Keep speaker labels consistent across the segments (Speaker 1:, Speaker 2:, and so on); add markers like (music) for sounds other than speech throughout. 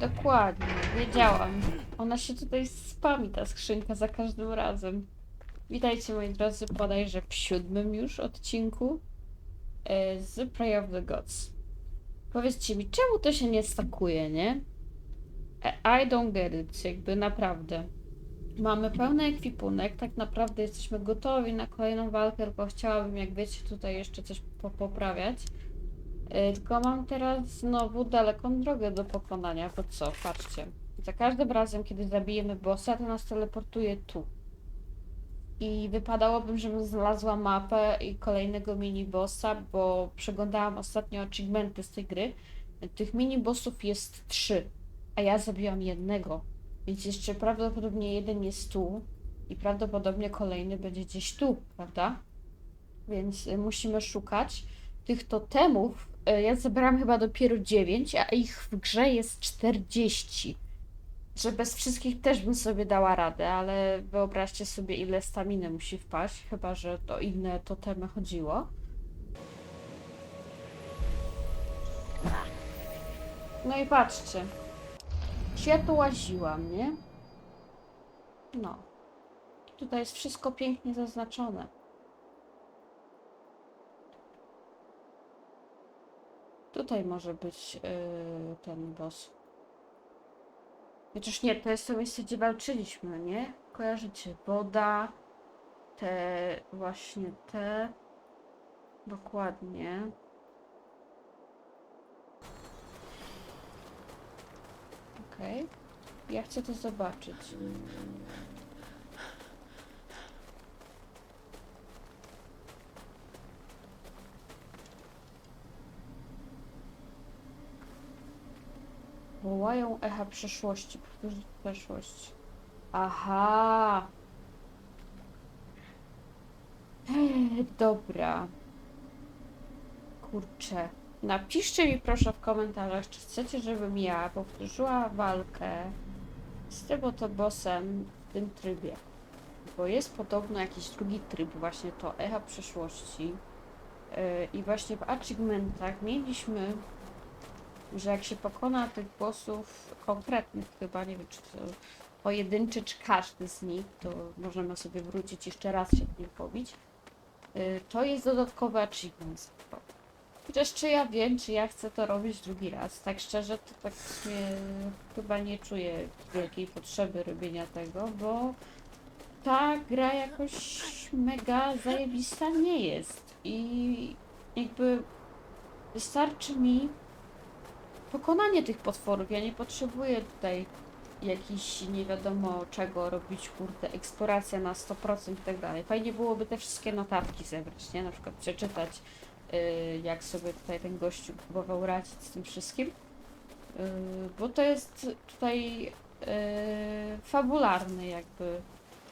Speaker 1: Dokładnie, wiedziałam. Ona się tutaj spami, ta skrzynka, za każdym razem. Witajcie moi drodzy, bodajże w siódmym już odcinku e, z Prey of the Gods. Powiedzcie mi, czemu to się nie stakuje, nie? E, I don't get it, jakby naprawdę. Mamy pełny ekwipunek, tak naprawdę jesteśmy gotowi na kolejną walkę, tylko chciałabym, jak wiecie, tutaj jeszcze coś po poprawiać. E, Tylko mam teraz znowu daleką drogę do pokonania, bo co, patrzcie. Za każdym razem, kiedy zabijemy bossa, to nas teleportuje tu. I wypadałoby, żebym znalazła mapę i kolejnego mini-bossa, bo przeglądałam ostatnio achievementy z tej gry. Tych mini-bossów jest trzy, a ja zabiłam jednego. Więc jeszcze prawdopodobnie jeden jest tu i prawdopodobnie kolejny będzie gdzieś tu, prawda? Więc y, musimy szukać tych totemów. Y, Ja zebrałam chyba dopiero 9, a ich w grze jest 40. Że bez wszystkich też bym sobie dała radę, ale wyobraźcie sobie, ile staminy musi wpaść, chyba że to inne totemy chodziło. No i patrzcie. Ja tu łaziłam, nie? No. Tutaj jest wszystko pięknie zaznaczone. Tutaj może być yy, ten boss. Chociaż nie, to jest to miejsce, gdzie walczyliśmy, nie? Kojarzycie? Woda, te, właśnie te. Dokładnie. Okej. Ja chcę to zobaczyć. Wołają echa przeszłości. Powtórzyć przeszłość. Aha. Ech, dobra. Kurczę. Napiszcie mi proszę w komentarzach, czy chcecie, żebym ja powtórzyła walkę z tym oto bossem w tym trybie. Bo jest podobno jakiś drugi tryb, właśnie to echa przeszłości. Yy, I właśnie w achievementach mieliśmy że jak się pokona tych bossów konkretnych, chyba nie wiem, czy to pojedynczy, czy każdy z nich, to możemy sobie wrócić jeszcze raz się z nim pobić. Y, To jest dodatkowy achievement. Chociaż czy ja wiem, czy ja chcę to robić drugi raz. Tak szczerze, to tak sumie chyba nie czuję wielkiej potrzeby robienia tego, bo ta gra jakoś mega zajebista nie jest. I jakby wystarczy mi pokonanie tych potworów. Ja nie potrzebuję tutaj jakiś nie wiadomo czego robić, kurde, eksploracja na 100% i tak dalej. Fajnie byłoby te wszystkie notatki zebrać, nie? Na przykład przeczytać, y, jak sobie tutaj ten gościu próbował radzić z tym wszystkim. Y, bo to jest tutaj y, fabularny jakby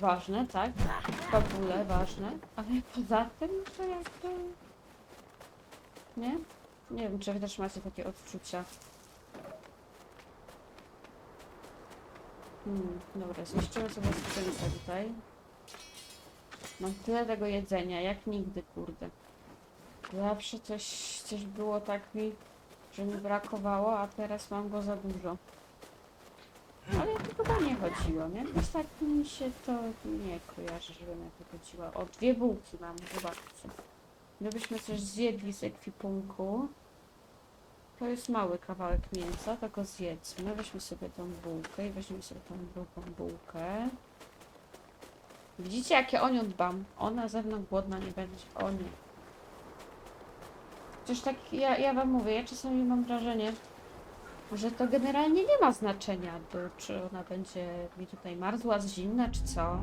Speaker 1: ważne, tak? Fabule ważne, ale poza tym to jakby... Nie? Nie wiem, czy wy też macie takie odczucia. Hmm, dobra, zniszczymy sobie skrzynkę tutaj. Mam tyle tego jedzenia, jak nigdy, kurde. Zawsze coś, coś było tak mi, że mi brakowało, a teraz mam go za dużo. Ale to chyba nie chodziło, nie? Jakoś tak mi się to nie kojarzy, żebym ja to chodziła. O, dwie bułki mam, zobaczcie. Gdybyśmy coś zjedli z ekwipunku, to jest mały kawałek mięsa, to go zjedzmy. Weźmy sobie tą bułkę i weźmiemy sobie tą drugą bułkę. Widzicie, jakie o nią dbam? Ona ze mną głodna nie będzie. O nie. Chociaż tak, ja, ja wam mówię, ja czasami mam wrażenie, że to generalnie nie ma znaczenia, to, czy ona będzie mi tutaj marzła zimna, czy co.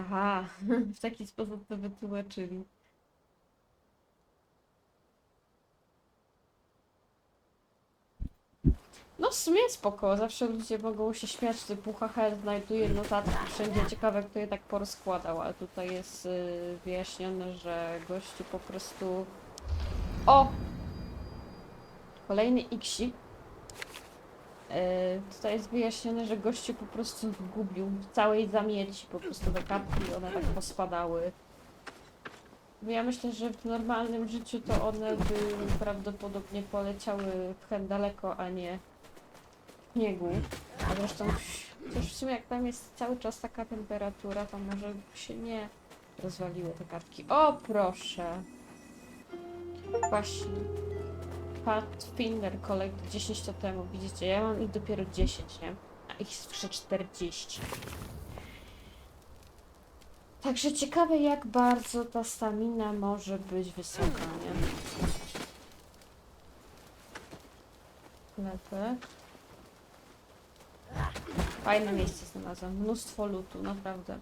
Speaker 1: Aha, w taki sposób to wytłumaczyli. No w sumie spoko, zawsze ludzie mogą się śmiać, typu haha, znajduje notatki wszędzie, ciekawe kto je tak porozkładał, ale tutaj jest y, wyjaśnione, że gościu po prostu... O! Kolejny xik. Y, tutaj jest wyjaśnione, że gościu po prostu zgubił w całej zamieci po prostu te kartki, one tak pospadały. Ja myślę, że w normalnym życiu to one by prawdopodobnie poleciały w daleko, a nie w śniegu. A zresztą też w sumie jak tam jest cały czas taka temperatura, to może się nie rozwaliły te kartki. O proszę! Właśnie. Pathfinder Collect 10 lat temu, widzicie, ja mam ich dopiero 10, nie? A ich słyszę 40. Także ciekawe jak bardzo ta stamina może być wysoka, nie? Klepek. Fajne miejsce znalazłam. Mnóstwo lutu, naprawdę.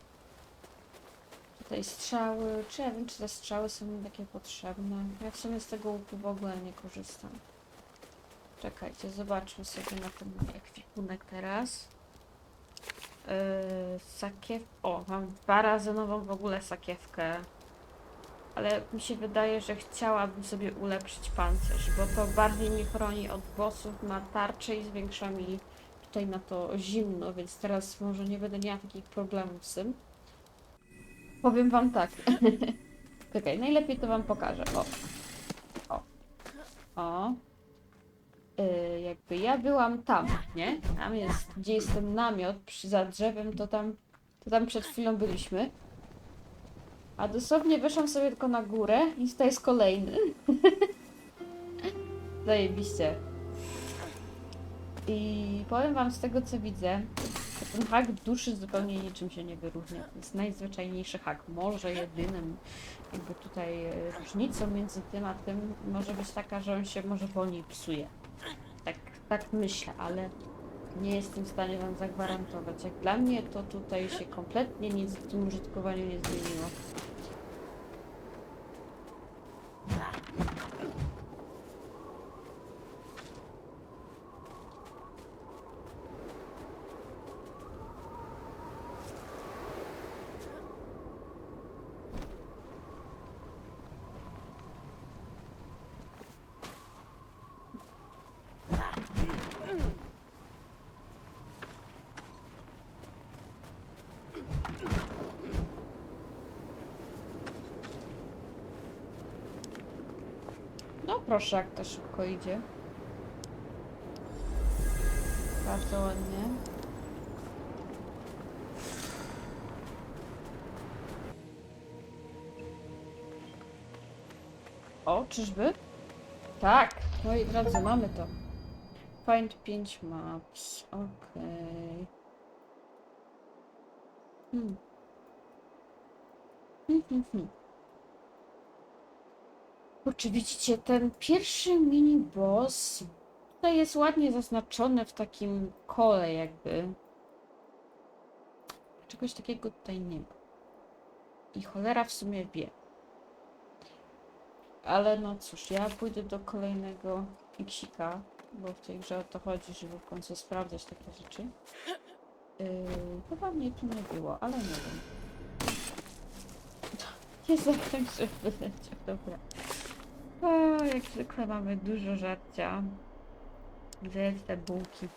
Speaker 1: Tutaj strzały. Czy ja wiem, czy te strzały są mi takie potrzebne? Ja w sumie z tego łuku w ogóle nie korzystam. Czekajcie, zobaczmy sobie na ten ekwipunek teraz. Yy, sakiew... O, mam dwa razy nową w ogóle sakiewkę. Ale mi się wydaje, że chciałabym sobie ulepszyć pancerz, bo to bardziej mnie chroni od bossów, ma tarczę i zwiększa mi tutaj na to zimno, więc teraz może nie będę miała takich problemów z tym. Powiem wam tak. (laughs) Okej, najlepiej to wam pokażę. O. O. O. Yy, jakby ja byłam tam, nie? Tam jest, gdzie jest ten namiot przy, za drzewem, to tam, to tam przed chwilą byliśmy. A dosłownie wyszłam sobie tylko na górę i tutaj jest kolejny. (laughs) Zajebiście. I powiem wam z tego co widzę, ten hak duszy zupełnie niczym się nie wyróżnia. To jest najzwyczajniejszy hak. Może jedynym jakby tutaj e, różnicą między tym a tym może być taka, że on się może wolniej psuje. Tak, tak myślę, ale nie jestem w stanie wam zagwarantować. Jak dla mnie to tutaj się kompletnie nic w tym użytkowaniu nie zmieniło. No proszę, jak to szybko idzie. Bardzo ładnie. O, czyżby? Tak, moi drodzy, mamy to. Find 5 maps. Okej. Hmm. Hmm, hmm, hmm. Kurczę, widzicie, ten pierwszy mini boss tutaj jest ładnie zaznaczony w takim kole jakby. Czegoś takiego tutaj nie ma. I cholera w sumie wie. Ale no cóż, ja pójdę do kolejnego Xika, bo w tej grze o to chodzi, żeby w końcu sprawdzać takie rzeczy. Yy, chyba mnie tu nie było, ale nie wiem. Nie zapomnę, że wyleciał, dobra. Jak zwykle mamy dużo żarcia. Zjedz te bułki.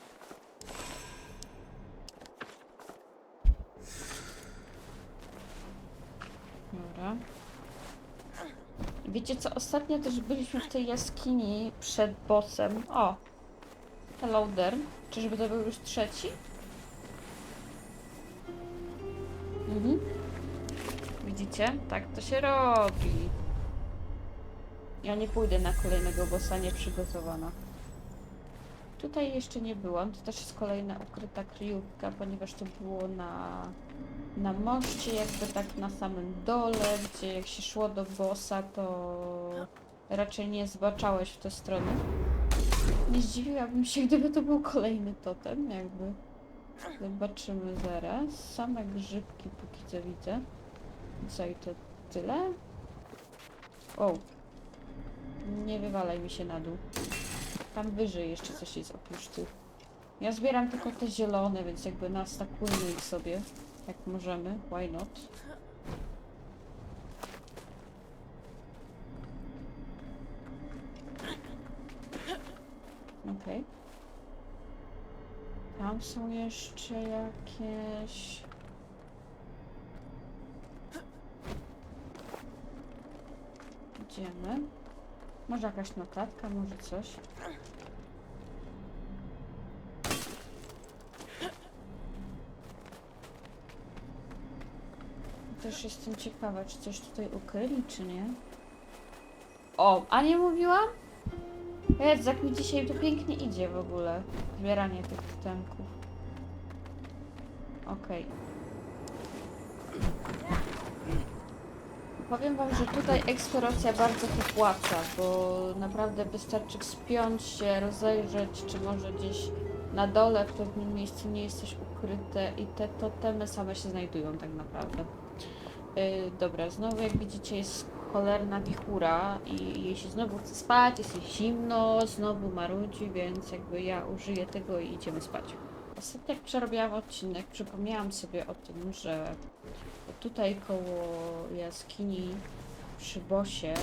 Speaker 1: Dobra. Wiecie co, ostatnio też byliśmy w tej jaskini przed bossem. O! Hello there. Czyżby to był już trzeci? Mhm. Widzicie? Tak to się robi. Ja nie pójdę na kolejnego bossa nieprzygotowana. Tutaj jeszcze nie byłam. To też jest kolejna ukryta kryjówka, ponieważ to było na, na moście, jakby tak na samym dole, gdzie jak się szło do bossa, to raczej nie zbaczałeś w tę stronę. Nie zdziwiłabym się, gdyby to był kolejny totem, jakby. Zobaczymy zaraz. Same grzybki póki co widzę. Co i to tyle? O, nie wywalaj mi się na dół. Tam wyżej jeszcze coś jest oprócz tych. Ja zbieram tylko te zielone, więc jakby nastakujmy ich sobie, jak możemy. Why not? Okej. Tam są jeszcze jakieś... Idziemy. Może jakaś notatka, może coś. Też jestem ciekawa, czy coś tutaj ukryli, czy nie. O, a nie mówiłam? Jedz, jak mi dzisiaj to pięknie idzie w ogóle. Zbieranie tych totemków. Okej. Powiem wam, że tutaj eksploracja bardzo popłaca, bo naprawdę wystarczy spiąć się, rozejrzeć, czy może gdzieś na dole w pewnym miejscu nie jest coś ukryte i te totemy same się znajdują tak naprawdę. Yy, dobra, znowu jak widzicie jest cholerna wichura i jej się znowu chce spać, jest jej zimno, znowu marudzi, więc jakby ja użyję tego i idziemy spać. Ostatnio jak przerobiłam odcinek, przypomniałam sobie o tym, że tutaj koło jaskini przy bosie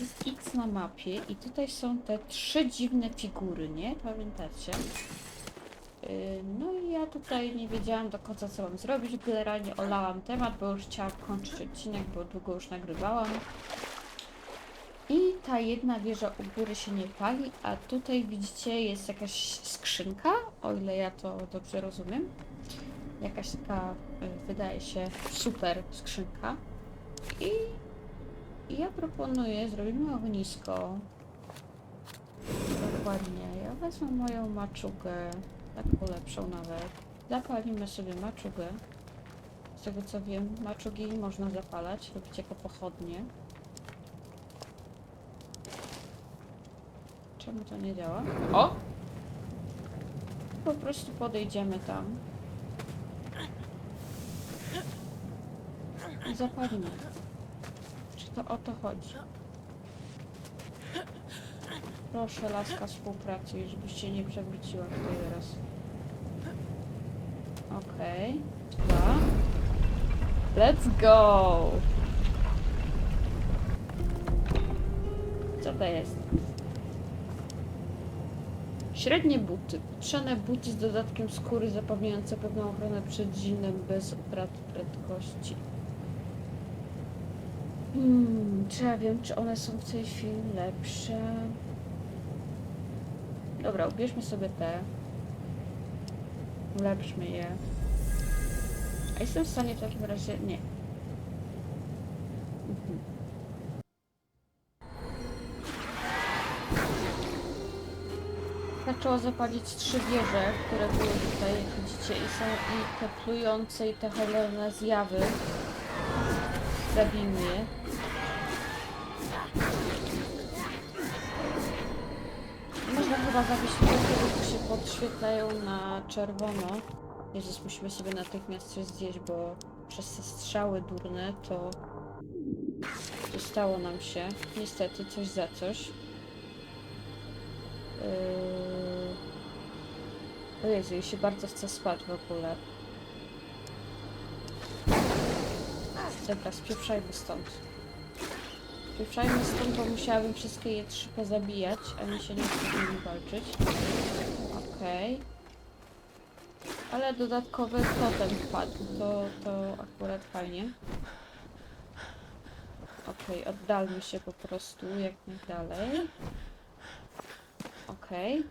Speaker 1: jest X na mapie i tutaj są te trzy dziwne figury, nie? Pamiętacie? Yy, No i ja tutaj nie wiedziałam do końca co mam zrobić, generalnie olałam temat, bo już chciałam kończyć odcinek, bo długo już nagrywałam. I ta jedna wieża u góry się nie pali, a tutaj widzicie jest jakaś skrzynka, o ile ja to dobrze rozumiem. Jakaś taka, y, wydaje się, super skrzynka. I, i ja proponuję, zrobimy ognisko. Dokładnie. Ja wezmę moją maczugę, taką lepszą nawet. Zapalimy sobie maczugę. Z tego co wiem, maczugi można zapalać, robić jako pochodnie. Czemu to nie działa? O! Po prostu podejdziemy tam. I zapalimy. Czy to o to chodzi? Proszę, laska współpracuj, żebyś się nie przewróciła tutaj teraz. Okej. Dwa. Let's go! Co to jest? Średnie buty. Pieprzone buty z dodatkiem skóry zapewniające pewną ochronę przed zimnem bez utraty prędkości. Hmm, czy ja wiem, czy one są w tej chwili lepsze? Dobra, ubierzmy sobie te. Ulepszmy je. A jestem w stanie w takim razie... Nie. Mhm. Zaczęło zapalić trzy wieże, które były tutaj, jak widzicie, i są i te plujące, i te cholerne zjawy. Zabijmy tu się podświetlają na czerwono. Jezus, musimy sobie natychmiast coś zjeść, bo przez te strzały durne to dostało nam się niestety coś za coś. Yy... O Jezu, się bardzo chce spać w ogóle. Dobra, spieprzajmy stąd. Spieprzajmy stąd, bo musiałabym wszystkie je trzy pozabijać, a mi się nie chce z nimi walczyć. Okej. Ale dodatkowy totem wpadł, to, to akurat fajnie. Okej, oddalmy się po prostu jak najdalej. Okej.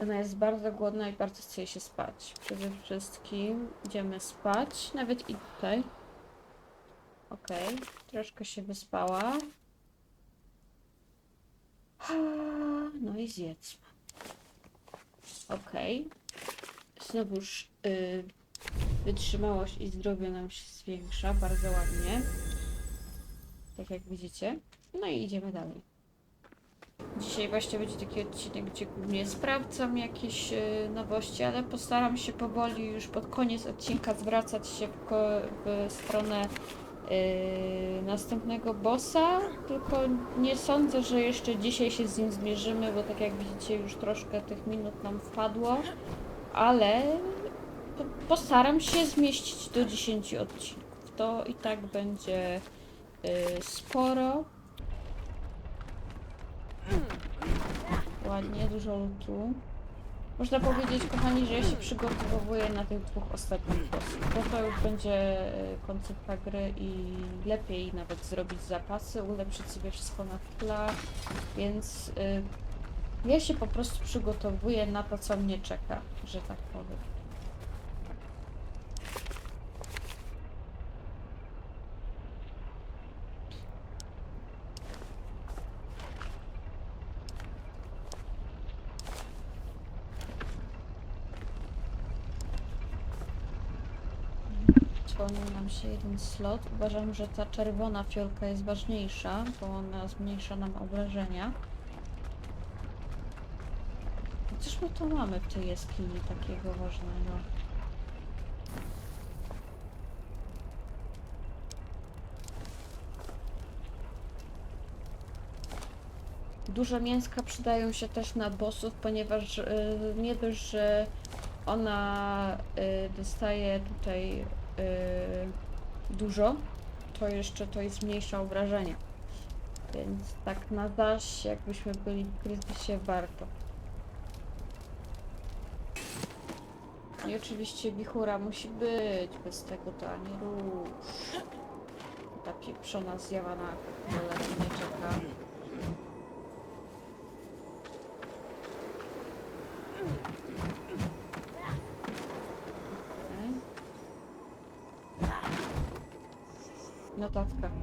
Speaker 1: Ona jest bardzo głodna i bardzo chce się spać. Przede wszystkim idziemy spać, nawet i tutaj. Okej, troszkę się wyspała. No i zjedzmy. Okej. Znowuż y, wytrzymałość i zdrowie nam się zwiększa bardzo ładnie. Tak jak widzicie. No i idziemy dalej. Dzisiaj właśnie będzie taki odcinek, gdzie głównie sprawdzam jakieś y, nowości, ale postaram się powoli już pod koniec odcinka zwracać się w, w stronę y, następnego bossa, tylko nie sądzę, że jeszcze dzisiaj się z nim zmierzymy, bo tak jak widzicie już troszkę tych minut nam wpadło, ale po, postaram się zmieścić do 10 odcinków. To i tak będzie y, sporo. Ładnie, dużo lutu. Można powiedzieć, kochani, że ja się przygotowuję na tych dwóch ostatnich bossów. Bo to już będzie e, końcówka gry i lepiej nawet zrobić zapasy, ulepszyć sobie wszystko na chwilę, więc y, ja się po prostu przygotowuję na to, co mnie czeka, że tak powiem. Się jeden slot. Uważam, że ta czerwona fiolka jest ważniejsza, bo ona zmniejsza nam obrażenia. I Cóż my to mamy w tej jaskini takiego ważnego? Duże mięska przydają się też na bossów, ponieważ y, nie dość, że ona y, dostaje tutaj y, dużo, to jeszcze to jest mniejsze obrażenia. Więc tak na zaś, jakbyśmy byli w kryzysie, warto. I oczywiście wichura musi być, bez tego to ani rusz. Ta pieprzona zjawa na mnie czeka. Okej. Notatka.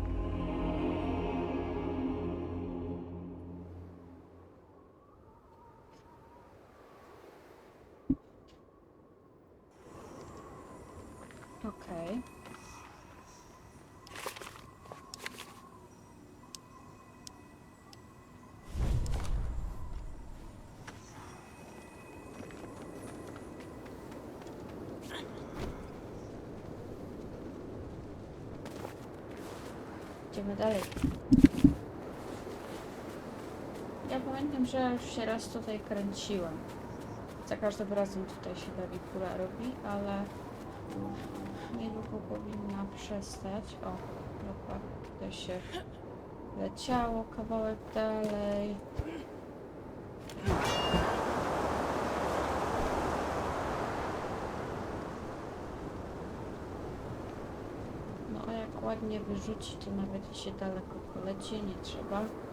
Speaker 1: Idziemy dalej. Ja pamiętam, że już się raz tutaj kręciłam. Za każdym razem tutaj się ta wikura robi, ale niedługo powinna przestać. O, dokładnie. Tutaj się leciało kawałek dalej. No a jak ładnie wyrzuci, to nawet się daleko poleci, nie trzeba.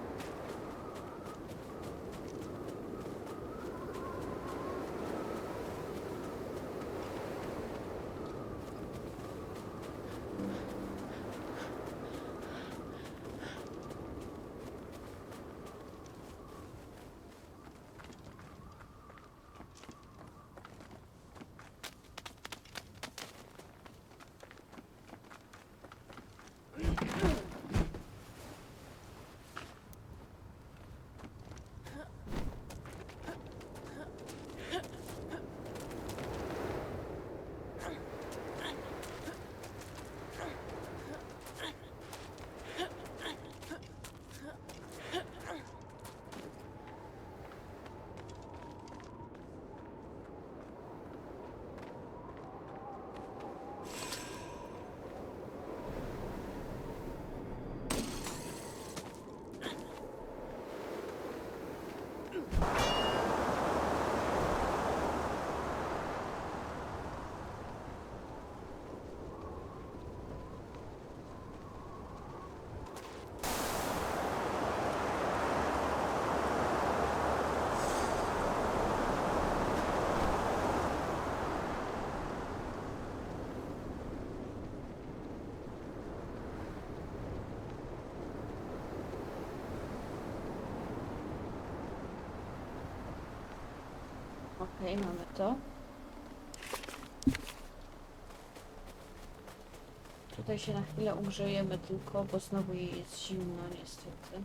Speaker 1: Okej, mamy to. Tutaj się na chwilę ugrzejemy tylko, bo znowu jest zimno niestety.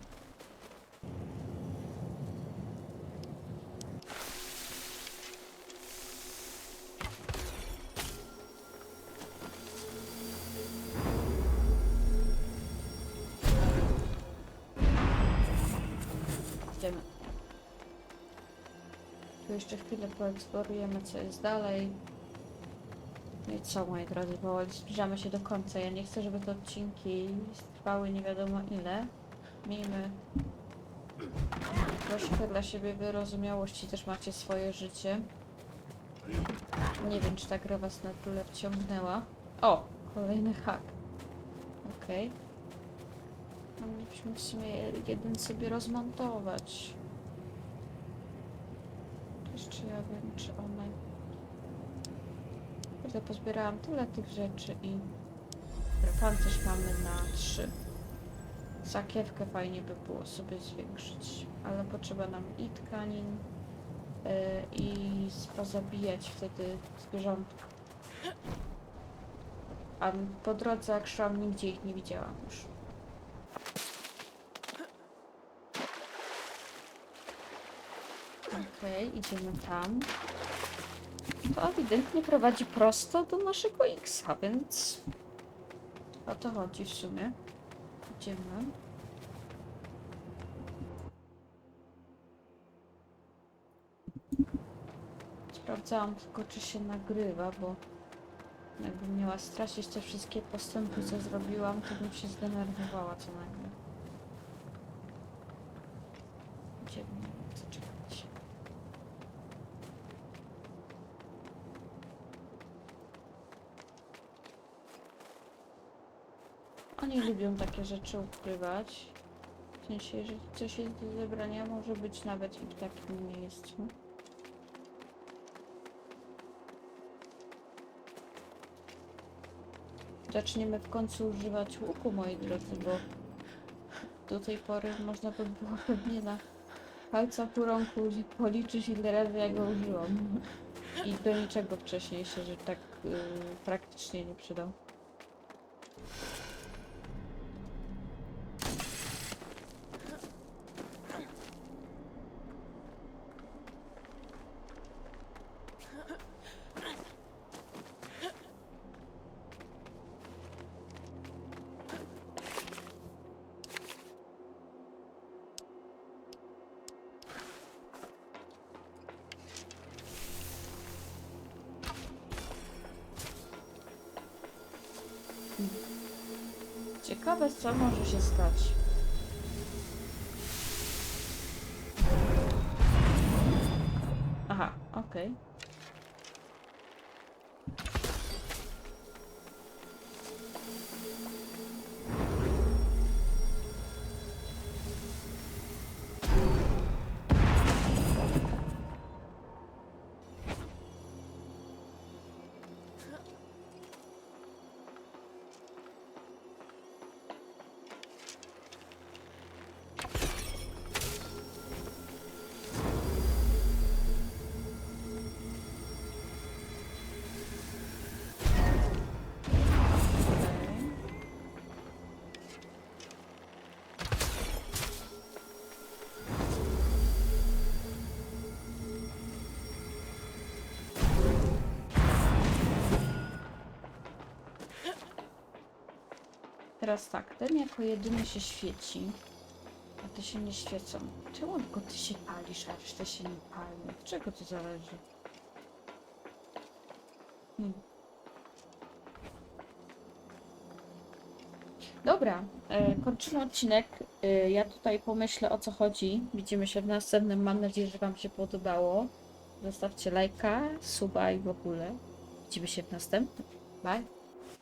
Speaker 1: Jeszcze chwilę poeksplorujemy, co jest dalej. No i co, moi drodzy, powoli zbliżamy się do końca. Ja nie chcę, żeby te odcinki trwały nie wiadomo ile. Miejmy troszkę dla siebie wyrozumiałości, też macie swoje życie. Nie wiem, czy ta gra was na tyle wciągnęła. O! Kolejny hak. Okej. Okay. Moglibyśmy w sumie jeden sobie rozmontować. Wiem, czy one... Kurde, pozbierałam tyle tych rzeczy i... Pancerz mamy na trzy. Sakiewkę fajnie by było sobie zwiększyć, ale potrzeba nam i tkanin, yy, i pozabijać wtedy zwierzątka. A po drodze jak szłam, nigdzie ich nie widziałam już. Okej, idziemy tam. To ewidentnie prowadzi prosto do naszego X-a, więc o to chodzi w sumie. Idziemy. Sprawdzałam tylko, czy się nagrywa, bo jakbym miała stracić te wszystkie postępy, co zrobiłam, to bym się zdenerwowała co nagle. Lubią takie rzeczy ukrywać. W sensie, jeżeli coś jest do zebrania, może być nawet i w takim miejscu. Zaczniemy w końcu używać łuku, moi drodzy, bo do tej pory można by było pewnie na palcach u rąk li- policzyć ile razy ja go użyłam. I do niczego wcześniej się, że tak yy, praktycznie nie przydał. Ciekawe, co może się stać. Aha, okej. Okej. Teraz tak, ten jako jedyny się świeci, a te się nie świecą. Czemu tylko ty się palisz, a reszta się nie pali? Od czego to zależy? Hmm. Dobra, e, kończymy odcinek. E, ja tutaj pomyślę o co chodzi. Widzimy się w następnym. Mam nadzieję, że Wam się podobało. Zostawcie lajka, suba i w ogóle. Widzimy się w następnym. Bye.